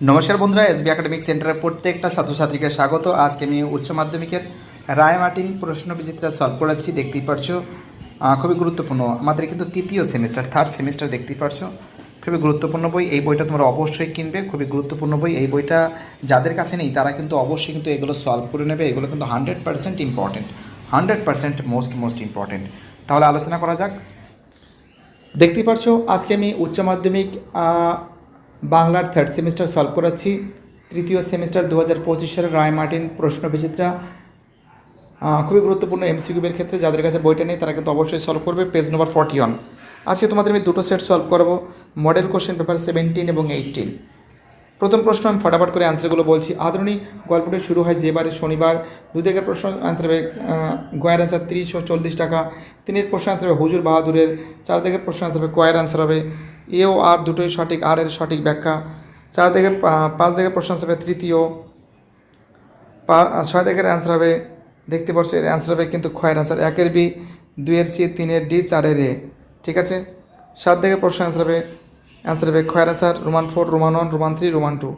নমস্কার বন্ধুরা SB academic সেন্টারের প্রত্যেকটা ছাত্রছাত্রীকে স্বাগত। আজকে আমি উচ্চ মাধ্যমিকের রায় মার্টিন প্রশ্ন বিচিত্রা সলভ করাচ্ছি দেখতেই পারছ। খুবই গুরুত্বপূর্ণ। আমাদের কিন্তু তৃতীয় সেমিস্টার থার্ড সেমিস্টার দেখতেই পারছ। খুবই গুরুত্বপূর্ণ বই। এই বইটা তোমরা অবশ্যই কিনবে। খুবই গুরুত্বপূর্ণ বই। এই বইটা যাদের কাছে নেই, তারা কিন্তু অবশ্যই কিন্তু এগুলো সলভ করে নেবে। এগুলো কিন্তু hundred percent important hundred percent most most important তাহলে আলোচনা করা যাক। দেখতেই পারছ, আজকে আমি উচ্চ মাধ্যমিক বাংলার থার্ড সেমিস্টার সলভ করাচ্ছি। তৃতীয় সেমিস্টার দু হাজার পঁচিশ সালের রায় মার্টিন প্রশ্ন বিচিত্রা খুবই গুরুত্বপূর্ণ এমসিকিউবের ক্ষেত্রে যাদের কাছে বইটা নেই, তারা কিন্তু অবশ্যই সলভ করবে। পেজ নম্বর ফর্টি ওয়ান আজকে তোমাদের আমি দুটো সেট সলভ করব। মডেল কোশ্চেন পেপার সেভেন্টিন এবং এইটিন প্রথম প্রশ্ন, আমি ফটাফট করে অ্যান্সারগুলো বলছি। আদরণী, গল্পটি শুরু হয় যে বারে, শনিবার। দুই দিকের প্রশ্ন অ্যান্সার হবে গয়ের অ্যান্সার তিরিশ ও চল্লিশ টাকা। তিনের প্রশ্ন অ্যান্সার হবে হুজুর বাহাদুরের। চার দিকের প্রশ্ন অ্যান্সার হবে কয়ের অ্যান্সার হবে। এ ও আর দুটোই সঠিক, আর এর সঠিক ব্যাখ্যা। চার দিকের পাঁচ দিকের প্রশ্ন হবে তৃতীয়। পা- ছয় দিকের অ্যান্সার হবে, দেখতে পাচ্ছ, এর অ্যান্সার হবে কিন্তু ক্ষয়ের অ্যান্সার একের বি, দুইয়ের সি, তিনের ডি, চারের এ। ঠিক আছে? সাত দিকের প্রশ্ন অ্যান্সার হবে অ্যান্সার হবে ক্ষয়ের answer roman four roman one roman three roman two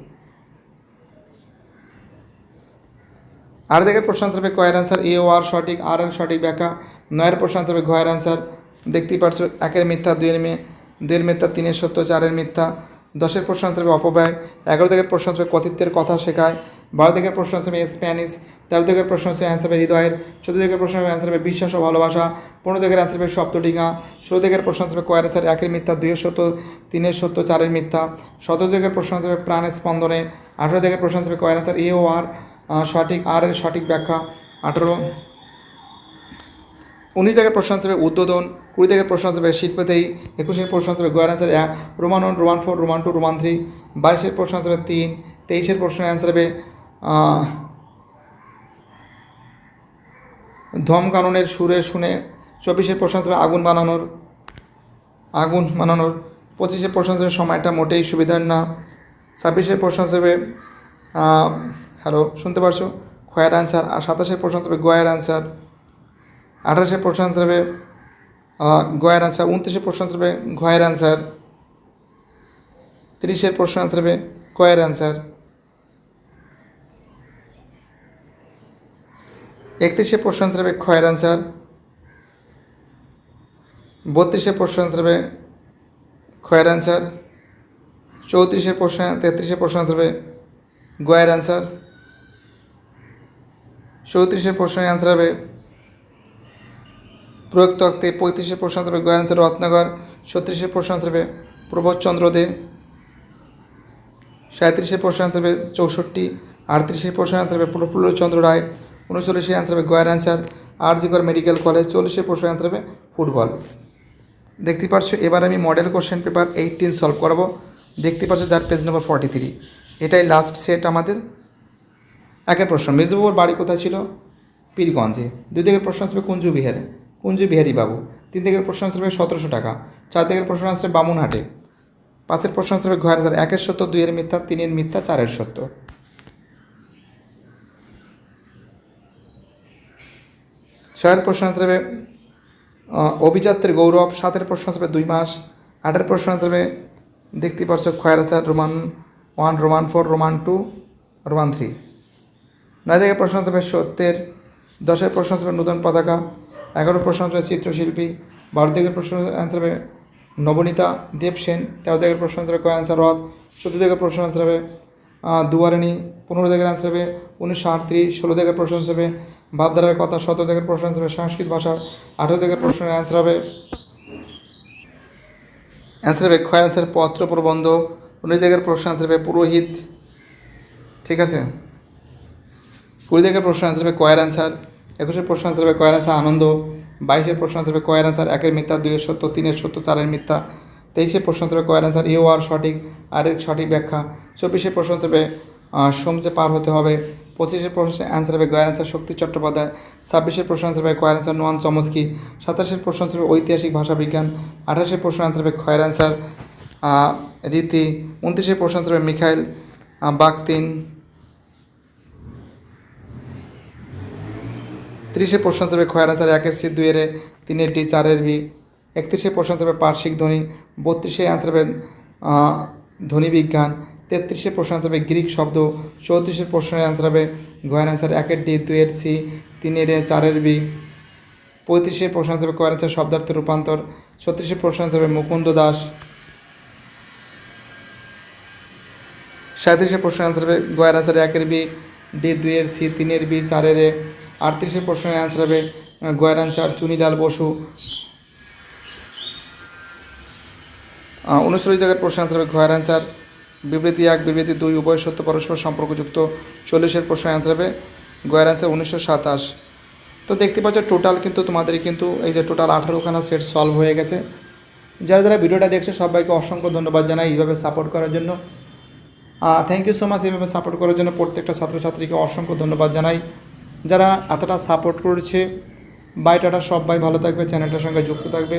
আর দিকের প্রশ্ন অ্যান্সার হবে কয়ের অ্যান্সার এ ও আর সঠিক, আর এর সঠিক ব্যাখ্যা। নয়ের প্রশ্ন অ্যান্সার হবে ঘয়ের অ্যান্সার দেখতেই পারছ একের মিথ্যা, দুইয়ের মে দুইয়ের মিথ্যা, তিনের সত্য, চারের মিথ্যা, দশের প্রশ্ন হবে অপব্যয়, এগারো দিকের প্রশ্ন হবে কথিত্বের কথা শেখায়, বারো দিকের প্রশ্ন হবে স্প্যানিশ, তেরো দিকের প্রশ্ন হচ্ছে অ্যান্সার হবে হৃদয়ের, চোদ্দ দিকের প্রশ্ন হবে অ্যান্সার হবে বিশ্বাস ও ভালোবাসা, পনেরো দিকের অ্যান্সার হবে সপ্তডিঙা ষোলো দিকের প্রশ্ন অ্যান্সার হবে কয়ের অ্যান্সার একের মিথ্যা, দুইয়ের সত্য, তিনের সত্য, চারের মিথ্যা, সতেরো দিকের প্রশ্ন হবে প্রাণের স্পন্দনে, আঠেরো দিকের প্রশ্ন অ্যান্সার হবে কয়ের অ্যান্সার এ ও আর সঠিক আর এর সঠিক ব্যাখ্যা, আঠেরো, উনিশ থেকে প্রশ্ন আসবে উদ্বোধন কুড়ি থেকে প্রশ্ন আসবে শিল্পতেই একুশের প্রশ্ন আসবে গোয়ার অ্যান্সার এক roman one roman four roman two roman three বাইশের প্রশ্ন আসবে তিন তেইশের প্রশ্নের অ্যান্সার হবে আহ, ধম কাননের সুরে শুনে চব্বিশের প্রশ্ন আসবে আগুন বানানোর আগুন বানানোর পঁচিশের প্রশ্ন আসবে সময়টা মোটেই সুবিধার না ছাব্বিশের প্রশ্ন আসবে হ্যালো শুনতে পারছ? খয়ের অ্যান্সার আর সাতাশের প্রশ্ন আসবে গয়ের অ্যান্সার আঠাশে প্রশ্ন আহ, গয়ের আনসার উনত্রিশে প্রশ্ন আনসার হবে, ঘয়ের আনসার তিরিশের প্রশ্ন আনসার হবে, কয়ের আনসার একত্রিশে প্রশ্ন আনসার হবে, ক্ষয়ের আনসার বত্রিশে প্রশ্ন আনসার হবে, ক্ষয়ের আনসার চৌত্রিশের প্রশ্ন তেত্রিশে প্রশ্ন আনসার হবে, গয়ের আনসার চৌত্রিশের প্রশ্নের আনসার হবে প্রয়োগ তক্তে পঁয়ত্রিশে প্রশ্ন আসবে গয়ান আনসার রত্নাগর ছত্রিশের প্রশ্ন আসবে প্রবোধচন্দ্র দে সাঁত্রিশের প্রশ্ন আনসার হবে চৌষট্টি, আটত্রিশে প্রশ্ন আনসার হবে প্রফুল্লচন্দ্র রায়, উনচল্লিশে আনসার হবে গয়ার আনসার আরজিকর মেডিকেল কলেজ, চল্লিশে প্রশ্ন আনসার হবে ফুটবল। দেখতে পাচ্ছ, এবার আমি model question paper eighteen solve করাবো। দেখতে পাচ্ছ, যার পেজ নম্বর ফর্টি থ্রি। এটাই লাস্ট সেট আমাদের। একের প্রশ্ন, মেজবাবুর বাড়ি কোথায় ছিল? পীরগঞ্জে। দুই দিকের প্রশ্ন আসবে কুঞ্জু বিহারে। কুঞ্জু বিহারী বাবু তিন দিকের প্রশ্ন আসবে সতেরোশো টাকা চার দিকের প্রশ্ন আসবে বামুনহাটে পাঁচের প্রশ্ন আসবে ঘর হাজার একের সত্য দুইয়ের মিথ্যা তিনের মিথ্যা চারের সত্য। ছয়ের প্রশ্ন আহ, অভিজাত্যের গৌরব সাতের প্রশ্ন আসবে দুই মাস আটের প্রশ্ন আসবে দেখতে পাচ্ছ খয়ের আচার roman one roman four roman two roman three. নয় থেকে প্রশ্ন আসবে সত্যের দশের প্রশ্ন আসবে নূতন পতাকা এগারো প্রশ্ন আসবে চিত্রশিল্পী, বারো দিকের প্রশ্ন অ্যান্সার হবে নবনীতা, দেব সেন, তেরো দিকের প্রশ্ন আসবে কয় অ্যান্সার রথ, চোদ্দ দিকের প্রশ্ন অ্যান্সার হবে দুয়ারিণী, পনেরো দিকের অ্যান্সার হবে উনিশশো আটত্রিশ, ষোলো দিকের প্রশ্ন আসবে ভাবধারার কথা, সতেরো দিকের প্রশ্ন আসবে সংস্কৃত ভাষার আঠেরো দিকের প্রশ্নের অ্যান্সার হবে অ্যান্সার হবে ক্ষয় অ্যান্সার পত্র প্রবন্ধ উনিশ দিকের প্রশ্ন অ্যান্সার হবে পুরোহিত, ঠিক আছে? কুড়ি থেকে প্রশ্ন আনসার হবে কয়ের অ্যান্সার একুশের প্রশ্ন আনসার হবে কয়ের অ্যান্সার আনন্দ। বাইশের প্রশ্ন আনসার হবে কয়ের অ্যান্সার একের মিথ্যা দুইয়ের সত্য তিনের সত্য চারের মিথ্যা। তেইশের প্রশ্ন আনসার হবে কয়ের অ্যান্সার ইউ আর সঠিক আর এর সঠিক ব্যাখ্যা। চব্বিশের প্রশ্ন আনসার হবে সোমচে পার হতে হবে। পঁচিশের প্রশ্ন আনসার হবে গয়ের অ্যান্সার শক্তি চট্টোপাধ্যায়। ছাব্বিশের প্রশ্ন আনসার হবে কয়ের অ্যান্সার নোয়ান চমস্কি সাতাশের প্রশ্ন আনসার হবে ঐতিহাসিক ভাষা বিজ্ঞান আঠাশের প্রশ্ন আনসার হবে ক্ষয়ের অ্যান্সার রীতি। উনত্রিশের প্রশ্ন আনসার হবে মিখাইল আহ, তিরিশে প্রশ্ন হিসেবে খয়ার আনসার একের সি দুইয়ের তিনের ডি চারের বি। একত্রিশে প্রশ্ন হিসেবে পার্শ্বিক ধ্বনি, বত্রিশে আনসার হবে ধ্বনি বিজ্ঞান। তেত্রিশে প্রশ্ন আনসার হবে গ্রিক শব্দ চৌত্রিশের প্রশ্নের আনসার হবে গয়ের আনসার একের ডি, দুইয়ের সি, তিনের চারের বি। পঁয়ত্রিশে প্রশ্ন আনসার হবে কয়ের আনসার শব্দার্থ রূপান্তর, ছত্রিশে প্রশ্ন আনসার হবে মুকুন্দ দাস। সাঁত্রিশের প্রশ্ন আনসার হবে গয়ের আনসার একের বি, ডি, দুইয়ের সি, তিনের বি, চারের এ। আটত্রিশের প্রশ্নের আনসার হবে গয়ের আনসার চুনিলাল বসু। উনচল্লিশ জায়গার প্রশ্ন আনসার হবে, গয়ের আনসার বিবৃতি এক, বিবৃতি দুই, উভয় সত্য পরস্পর সম্পর্কযুক্ত। চল্লিশের প্রশ্নের আনসার হবে, গয়ের আনসার উনিশশো সাতাশ। তো দেখতে পাচ্ছ টোটাল কিন্তু তোমাদের কিন্তু এই যে টোটাল আঠারোখানা সেট সলভ হয়ে গেছে। যারা যারা ভিডিওটা দেখছে, সবাইকে অসংখ্য ধন্যবাদ জানাই এইভাবে সাপোর্ট করার জন্য। থ্যাংক ইউ সো মাচ এইভাবে সাপোর্ট করার জন্য প্রত্যেকটা ছাত্রছাত্রীকে অসংখ্য ধন্যবাদ জানাই। যারা এতটা সাপোর্ট করেছে বাই টাটা সবাই ভালো থাকবে চ্যানেলটার সঙ্গে যুক্ত থাকবে।